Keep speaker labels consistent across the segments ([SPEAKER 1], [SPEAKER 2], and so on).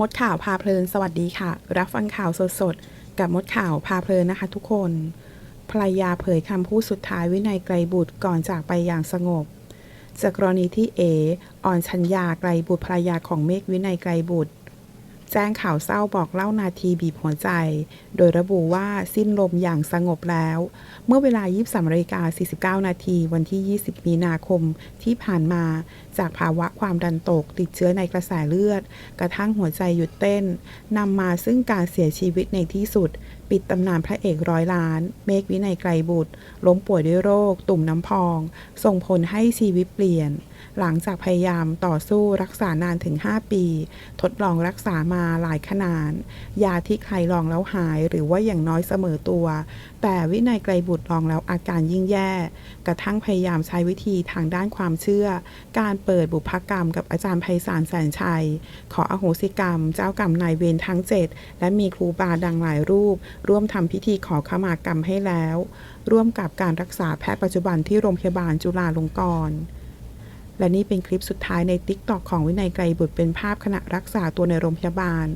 [SPEAKER 1] มดข่าวพาเพลินสวัสดีค่ะ รับฟังข่าวสดๆ กับมดข่าวพาเพลินนะคะทุกคนภรรยาเผยคำพูดสุดท้ายวินัยไกรบุตรก่อนจากไปอย่างสงบ จากกรณีที่เออ่อนชัญญาไกรบุตรภรรยาของเมฆวินัยไกรบุตร แจ้งข่าวเศร้าบอกเล่านาทีบีบหัวใจ โดยระบุว่าสิ้นลมอย่างสงบแล้ว เมื่อเวลา 23นาฬิกา49 นาที วันที่ 20 มีนาคมที่ผ่านมา จากภาวะความดันตกติดเชื้อในกระแสเลือด กระทั่งหัวใจหยุดเต้น นำมาซึ่งการเสียชีวิตในที่สุด ปิดตำนานพระเอกร้อยล้าน เมฆวินัยไกรบุตร ล้มป่วยด้วยโรค ตุ่มน้ำพอง ส่งผลให้ชีวิตเปลี่ยน หลังจากพยายามต่อสู้รักษานานถึง 5 ปี ทดลองรักษามาหลายขนาดยาที่ใครลองแล้วหายหรือว่าอย่างน้อยเสมอตัว แต่วินัยไกรบุตรลองแล้วอาการยิ่งแย่ กระทั่งพยายามใช้วิธีทางด้านความเชื่อ การเปิดบุพกรรมกับอาจารย์ไพศาลแสนชัย ขออโหสิกรรม เจ้ากรรมนายเวรทั้งเจ็ดและมีครูบาดังหลายรูป ร่วมทำพิธีขอขมากรรมให้แล้ว ร่วมกับการรักษาแพทย์ปัจจุบันที่โรงพยาบาลจุฬาลงกรณ์ และนี่เป็นคลิปสุดท้ายในติ๊กตอกของวินัยไกรบุตรเป็นภาพขณะรักษาตัวในโรงพยาบาล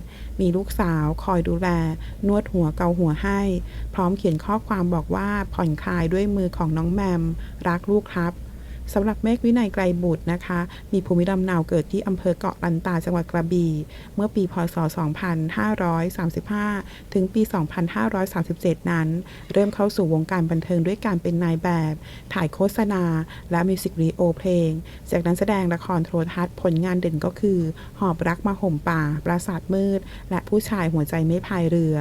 [SPEAKER 1] มีลูกสาวคอยดูแล นวดหัวเกาหัวให้ พร้อมเขียนข้อความบอกว่าผ่อนคลายด้วยมือของน้องแมม รักลูกครับ สำหรับเมฆวินัยไกรบุตรนะคะ มีภูมิลำเนาเกิดที่อำเภอเกาะลันตาจังหวัดกระบี่เมื่อปีพศ 2535 ถึงปี 2537 นั้น เริ่มเข้าสู่วงการบันเทิงด้วยการเป็นนายแบบ ถ่ายโฆษณา และมิวสิกวิดีโอเพลง จากนั้นแสดงละครโทรทัศน์ผลงานเด่นก็คือ หอบรักมาห่มป่า ปราสาทมืด และผู้ชายหัวใจไม่พายเรือ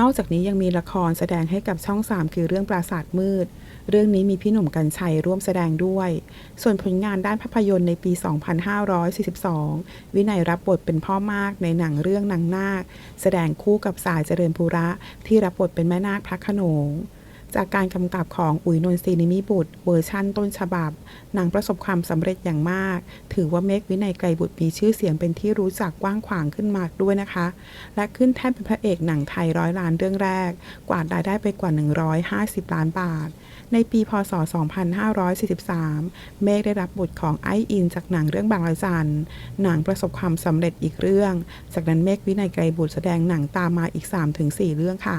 [SPEAKER 1] นอกจากนี้ยังมีละครแสดงให้กับช่อง 3 คือเรื่องปราสาทมืด เรื่องนี้มีพี่หนุ่มกัญชัยร่วมแสดงด้วย ส่วนผลงานด้านภาพยนตร์ในปี 2542 วินัยรับบทเป็นพ่อมากในหนังเรื่องนางนาค แสดงคู่กับสายเจริญภูระที่รับบทเป็นแม่นาคพระขนง จากการกำกับของอุ๋ยนนทรีนิมิบุตร เวอร์ชั่นต้นฉบับ หนังประสบความสำเร็จอย่างมาก ถือว่าเมฆวินัยไกรบุตรมีชื่อเสียงเป็นที่รู้จักกว้างขวางขึ้นมากด้วยนะคะ และขึ้นแท่นเป็นพระเอกหนังไทยร้อยล้านเรื่องแรก กวาดรายได้ไปกว่า 150 ล้านบาท ในปีพศ 2543 เมฆได้รับบทของไออิน จากหนังเรื่องบางระจันหนังประสบความสำเร็จอีกเรื่อง จากนั้นเมฆวินัยไกรบุตรแสดงหนังตามมาอีก 3-4 เรื่องค่ะ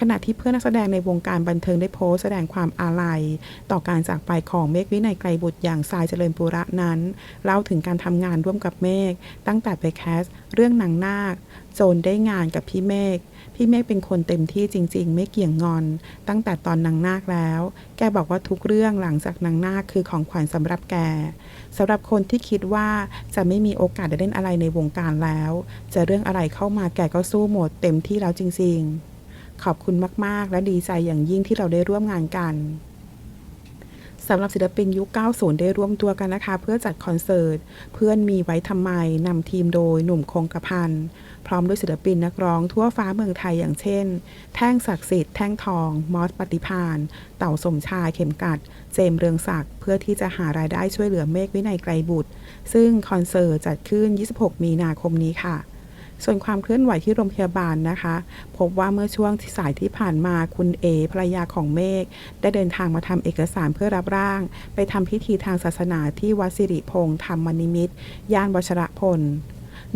[SPEAKER 1] ขณะที่เพื่อนนักแสดงในวงการบันเทิงได้โพสต์แสดงความอาลัย ต่อการจากไปของเมฆวินัยไกรบุตรอย่างสายเจริญปุระนั้น เล่าถึงการทำงานร่วมกับเมฆตั้งแต่ไปแคสเรื่องนางนาคโจนได้งานกับพี่เมฆพี่เมฆเป็นคนเต็มที่จริง ๆ ไม่เกี่ยงงอน ตั้งแต่ตอนนางนาคแล้ว แกบอกว่าทุกเรื่องหลังจากนางนาคคือของขวัญสำหรับแกสำหรับคนที่คิดว่าจะไม่มีโอกาสได้เล่นอะไรในวงการแล้ว จะเรื่องอะไรเข้ามาแกก็สู้หมดเต็มที่แล้วจริง ๆ ขอบคุณมาก ๆ และดีใจอย่างยิ่งที่เราได้ร่วมงานกันสำหรับศิลปินยุค 90 ได้ร่วมตัวกันนะคะ เพื่อจัดคอนเสิร์ต เพื่อนมีไว้ทำไมนำทีมโดยหนุ่มคงกระพันพร้อมด้วยศิลปินนักร้องทั่วฟ้าเมืองไทยอย่างเช่น แท่งศักดิ์สิทธิ์แท่งทอง มอสปฏิพาน เต่าสมชายเข็มกัด เจมเรืองศักดิ์เพื่อที่จะหารายได้ช่วยเหลือเมฆวินัยไกรบุตร ซึ่งคอนเสิร์ตจัดขึ้น 26 มีนาคมนี้ค่ะ ส่วนความเคลื่อนไหวที่โรงพยาบาลนะคะ พบว่าเมื่อช่วงที่สายที่ผ่านมาคุณเอภรรยาของเมฆได้เดินทางมาทำเอกสารเพื่อรับร่าง ไปทำพิธีทางศาสนาที่วัดสิริพงษ์ธรรมนิมิตรย่านวชรพล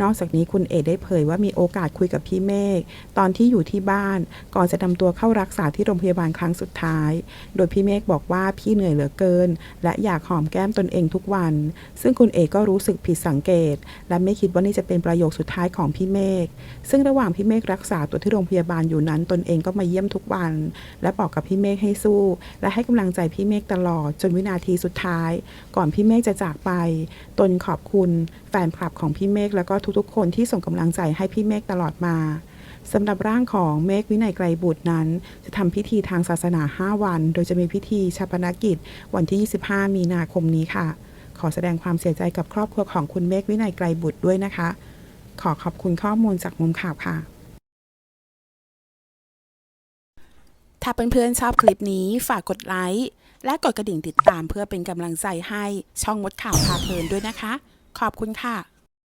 [SPEAKER 1] นอกจากนี้คุณเอได้เผยว่ามีโอกาสคุยกับพี่เมฆตอนที่อยู่ที่บ้าน ก่อนจะนำตัวเข้ารักษาที่โรงพยาบาลครั้งสุดท้าย โดยพี่เมฆบอกว่าพี่เหนื่อยเหลือเกิน และอยากหอมแก้มตนเองทุกวัน ซึ่งคุณเอก็รู้สึกผิดสังเกต และไม่คิดว่านี่จะเป็นประโยคสุดท้ายของพี่เมฆซึ่งระหว่างพี่เมฆรักษาตัวที่โรงพยาบาลอยู่นั้นตนเองก็มาเยี่ยมทุกวัน และบอกกับพี่เมฆให้สู้ และให้กำลังใจพี่เมฆตลอดจนวินาทีสุดท้าย ก่อนพี่เมฆจะจากไป ตนขอบคุณแฟนคลับของพี่เมฆแล้วก็ทุกๆ คนที่ส่งกำลังใจให้พี่เมฆตลอดมาสำหรับร่างของเมฆวินัยไกรบุตรนั้น จะทำพิธีทางศาสนา 5 วัน โดยจะมีพิธีชาปนกิจ วันที่ 25 มีนาคมนี้ค่ะ ขอแสดงความเสียใจกับครอบครัวของคุณเมฆวินัยไกรบุตรด้วยนะคะ ขอขอบคุณข้อมูลจากมุมข่าวค่ะ ถ้าเพื่อนๆชอบคลิปนี้ฝากกดไลค์และกดกระดิ่งติดตามเพื่อเป็นกำลังใจให้ช่องมดข่าวพาเพลินด้วยนะคะ ขอบคุณค่ะ